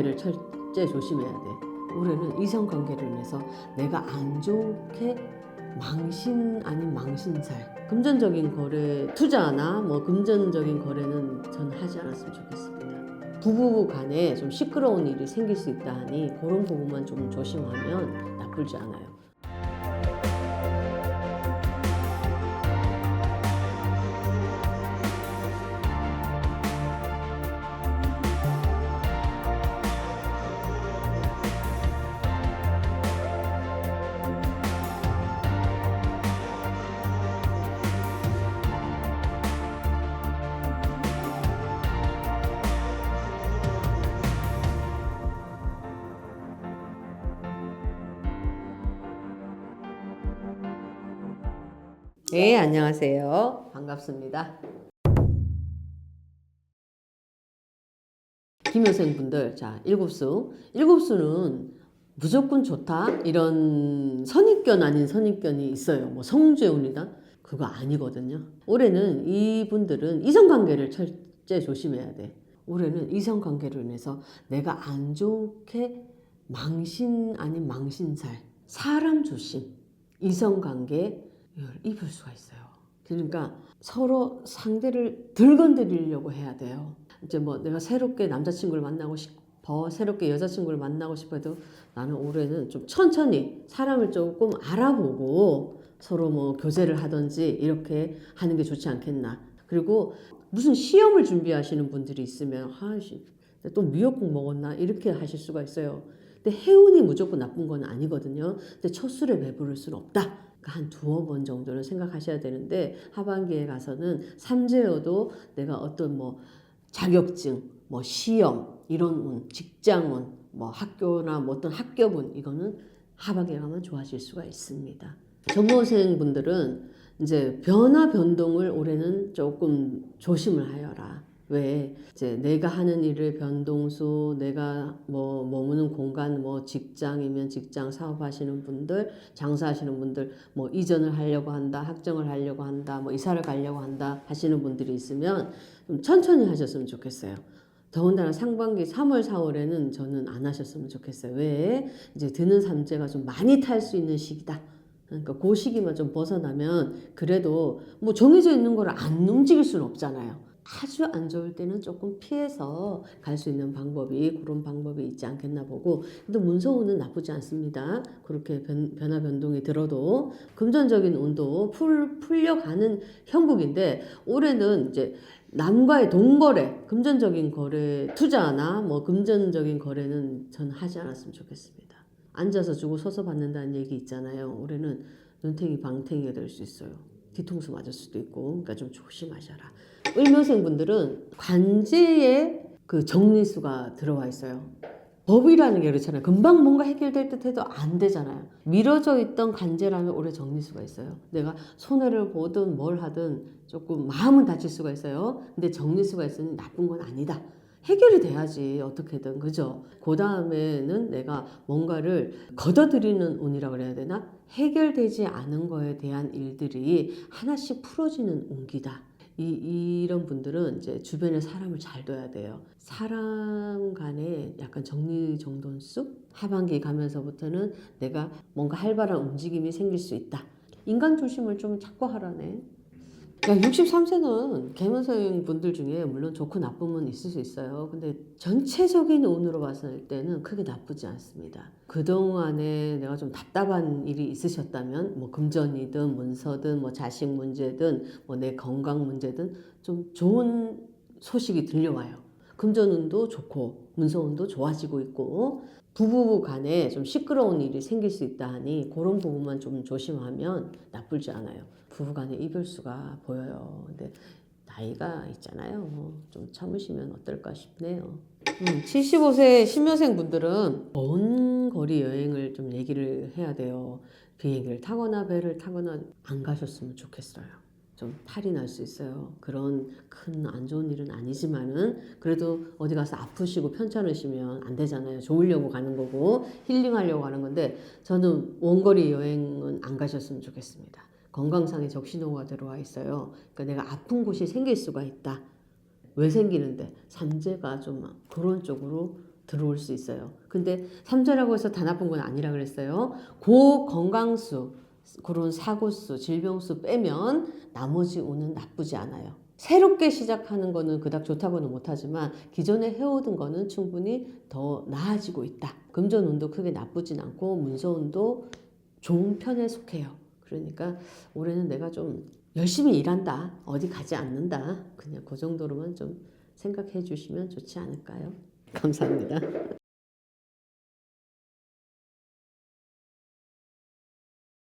이성관계를 철저히 조심해야 돼. 올해는 이성 관계로 인해서 내가 안 좋게 망신 아닌 망신살 금전적인 거래 투자나 뭐 금전적인 거래는 저는 하지 않았으면 좋겠습니다. 부부 간에 좀 시끄러운 일이 생길 수 있다 하니 그런 부분만 좀 조심하면 나쁘지 않아요. 네, 안녕하세요. 반갑습니다. 김효생 분들, 자, 일곱수. 일곱수는 무조건 좋다? 이런 선입견 아닌 선입견이 있어요. 뭐 성죄운이다? 그거 아니거든요. 올해는 이분들은 이성관계를 철저히 조심해야 돼. 올해는 이성관계로 인해서 내가 안 좋게 망신 아닌 망신살, 사람 조심, 이성관계 이걸 입을 수가 있어요. 그러니까 서로 상대를 덜 건드리려고 해야 돼요. 이제 뭐 내가 새롭게 남자친구를 만나고 싶어, 새롭게 여자친구를 만나고 싶어도 나는 올해는 좀 천천히 사람을 조금 알아보고 서로 뭐 교제를 하든지 이렇게 하는 게 좋지 않겠나. 그리고 무슨 시험을 준비하시는 분들이 있으면 아씨 또 미역국 먹었나 이렇게 하실 수가 있어요. 근데 해운이 무조건 나쁜 건 아니거든요. 근데 첫 술에 배부를 수는 없다. 그러니까 한 두어 번 정도는 생각하셔야 되는데 하반기에 가서는 삼재여도 내가 어떤 뭐 자격증, 뭐 시험 이런 운, 직장운, 뭐 학교나 뭐 어떤 합격운 이거는 하반기에 가면 좋아질 수가 있습니다. 전모생 분들은 이제 변화 변동을 올해는 조금 조심을 하여라. 왜 이제 내가 하는 일을 변동수, 내가 뭐 머무는 공간, 뭐 직장이면 직장 사업하시는 분들, 장사하시는 분들, 뭐 이전을 하려고 한다, 확정을 하려고 한다, 뭐 이사를 가려고 한다 하시는 분들이 있으면 좀 천천히 하셨으면 좋겠어요. 더군다나 상반기 3월, 4월에는 저는 안 하셨으면 좋겠어요. 왜? 이제 드는 삼재가 좀 많이 탈 수 있는 시기다. 그러니까 그 시기만 좀 벗어나면 그래도 뭐 정해져 있는 걸 안 움직일 수는 없잖아요. 아주 안 좋을 때는 조금 피해서 갈 수 있는 방법이 그런 방법이 있지 않겠나 보고 근데 문서운은 나쁘지 않습니다. 그렇게 변, 변화 변동이 들어도 금전적인 운도 풀 풀려가는 형국인데 올해는 이제 남과의 동거래, 금전적인 거래, 투자나 뭐 금전적인 거래는 전 하지 않았으면 좋겠습니다. 앉아서 주고 서서 받는다는 얘기 있잖아요. 올해는 눈탱이 방탱이가 될 수 있어요. 뒤통수 맞을 수도 있고, 그러니까 좀 조심하셔라. 을묘생 분들은 관제에 그 정리수가 들어와 있어요. 법이라는 게 그렇잖아요. 금방 뭔가 해결될 듯 해도 안 되잖아요. 미뤄져 있던 관제라면 오래 정리 수가 있어요. 내가 손해를 보든 뭘 하든 조금 마음은 다칠 수가 있어요. 근데 정리 수가 있으니 나쁜 건 아니다. 해결이 돼야지 어떻게든 그죠? 그 다음에는 내가 뭔가를 걷어들이는 운이라 그래야 되나? 해결되지 않은 거에 대한 일들이 하나씩 풀어지는 운기다. 이, 이런 분들은 이제 주변에 사람을 잘 둬야 돼요. 사람 간에 약간 정리정돈수? 하반기 가면서부터는 내가 뭔가 활발한 움직임이 생길 수 있다. 인간 조심을 좀 자꾸 하라네. 그러니까 63세는 개면서인 분들 중에 물론 좋고 나쁨은 있을 수 있어요. 근데 전체적인 운으로 봤을 때는 크게 나쁘지 않습니다. 그동안에 내가 좀 답답한 일이 있으셨다면 뭐 금전이든 문서든 뭐 자식 문제든 뭐 내 건강 문제든 좀 좋은 소식이 들려와요. 금전운도 좋고 문서운도 좋아지고 있고 부부 간에 좀 시끄러운 일이 생길 수 있다 하니 그런 부분만 좀 조심하면 나쁘지 않아요. 부부 간에 이별수가 보여요. 근데 나이가 있잖아요. 뭐좀 참으시면 어떨까 싶네요. 음, 75세 신묘생 분들은 먼 거리 여행을 좀 얘기를 해야 돼요. 비행기를 타거나 배를 타거나 안 가셨으면 좋겠어요. 좀 탈이 날 수 있어요. 그런 큰 안 좋은 일은 아니지만은 그래도 어디 가서 아프시고 편찮으시면 안 되잖아요. 좋으려고 가는 거고 힐링하려고 가는 건데 저는 원거리 여행은 안 가셨으면 좋겠습니다. 건강상의 적신호가 들어와 있어요. 그러니까 내가 아픈 곳이 생길 수가 있다. 왜 생기는데 삼재가 좀 그런 쪽으로 들어올 수 있어요. 근데 삼재라고 해서 다 나쁜 건 아니라 그랬어요. 고 건강수, 그런 사고수, 질병수 빼면 나머지 운은 나쁘지 않아요. 새롭게 시작하는 거는 그닥 좋다고는 못하지만 기존에 해오던 거는 충분히 더 나아지고 있다. 금전운도 크게 나쁘진 않고 문서운도 좋은 편에 속해요. 그러니까 올해는 내가 좀 열심히 일한다. 어디 가지 않는다. 그냥 그 정도로만 좀 생각해 주시면 좋지 않을까요? 감사합니다.